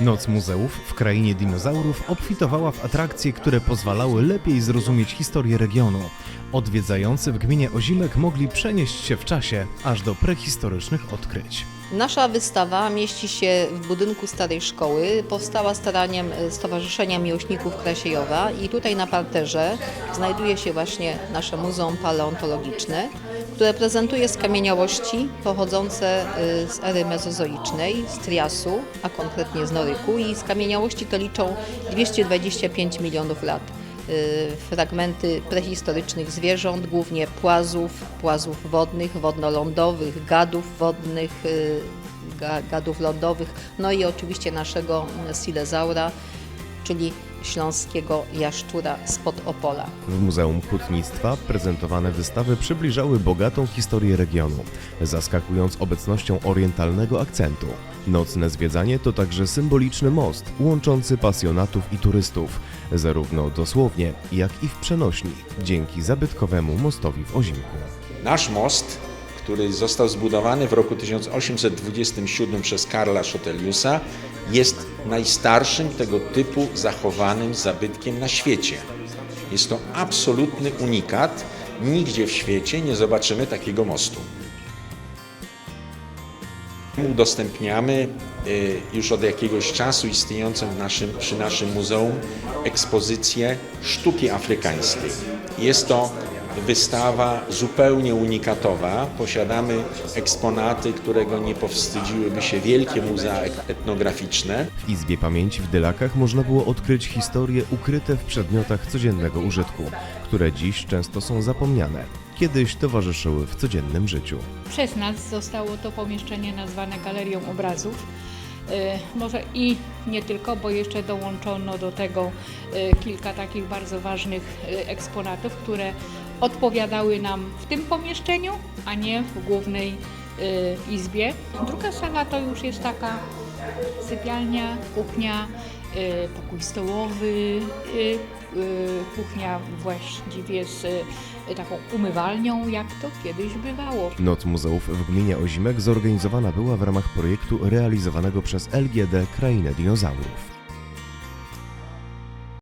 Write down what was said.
Noc muzeów w krainie dinozaurów obfitowała w atrakcje, które pozwalały lepiej zrozumieć historię regionu. Odwiedzający w gminie Ozimek mogli przenieść się w czasie aż do prehistorycznych odkryć. Nasza wystawa mieści się w budynku Starej Szkoły. Powstała staraniem e, Stowarzyszenia Miłośników Krasiejowa i tutaj na parterze znajduje się właśnie nasze Muzeum Paleontologiczne, które prezentuje skamieniałości pochodzące e, z ery mezozoicznej, z Triasu, a konkretnie z Noryku i skamieniałości te liczą 225 milionów lat. Y, fragmenty prehistorycznych zwierząt, głównie płazów, płazów wodnych, wodnoloądowych, gadów wodnych, y, ga- gadów lądowych, no i oczywiście naszego silezaura, czyli śląskiego jaszczura spod Opola. W Muzeum Hutnictwa prezentowane wystawy przybliżały bogatą historię regionu, zaskakując obecnością orientalnego akcentu. Nocne zwiedzanie to także symboliczny most łączący pasjonatów i turystów, zarówno dosłownie, jak i w przenośni, dzięki zabytkowemu mostowi w Ozimku. Nasz most, który został zbudowany w roku 1827 przez Karla Szoteliusa, jest najstarszym tego typu zachowanym zabytkiem na świecie. Jest to absolutny unikat. Nigdzie w świecie nie zobaczymy takiego mostu. Udostępniamy y, już od jakiegoś czasu istniejącą naszym, przy naszym muzeum ekspozycję sztuki afrykańskiej. Jest to wystawa zupełnie unikatowa. Posiadamy eksponaty, którego nie powstydziłyby się wielkie muzea et- etnograficzne. W Izbie Pamięci w Dylakach można było odkryć historie ukryte w przedmiotach codziennego użytku, które dziś często są zapomniane. Kiedyś towarzyszyły w codziennym życiu. Przez nas zostało to pomieszczenie nazwane Galerią Obrazów. E, Może i nie tylko, bo jeszcze dołączono do tego e, kilka takich bardzo ważnych e, eksponatów, które odpowiadały nam w tym pomieszczeniu, a nie w głównej e, izbie. Druga sala to już jest taka sypialnia, kuchnia, e, pokój stołowy, e, e, kuchnia właściwie z e, taką umywalnią, jak to kiedyś bywało. Noc Muzeów w gminie Ozimek zorganizowana była w ramach projektu realizowanego przez LGD Krainę Dinozaurów.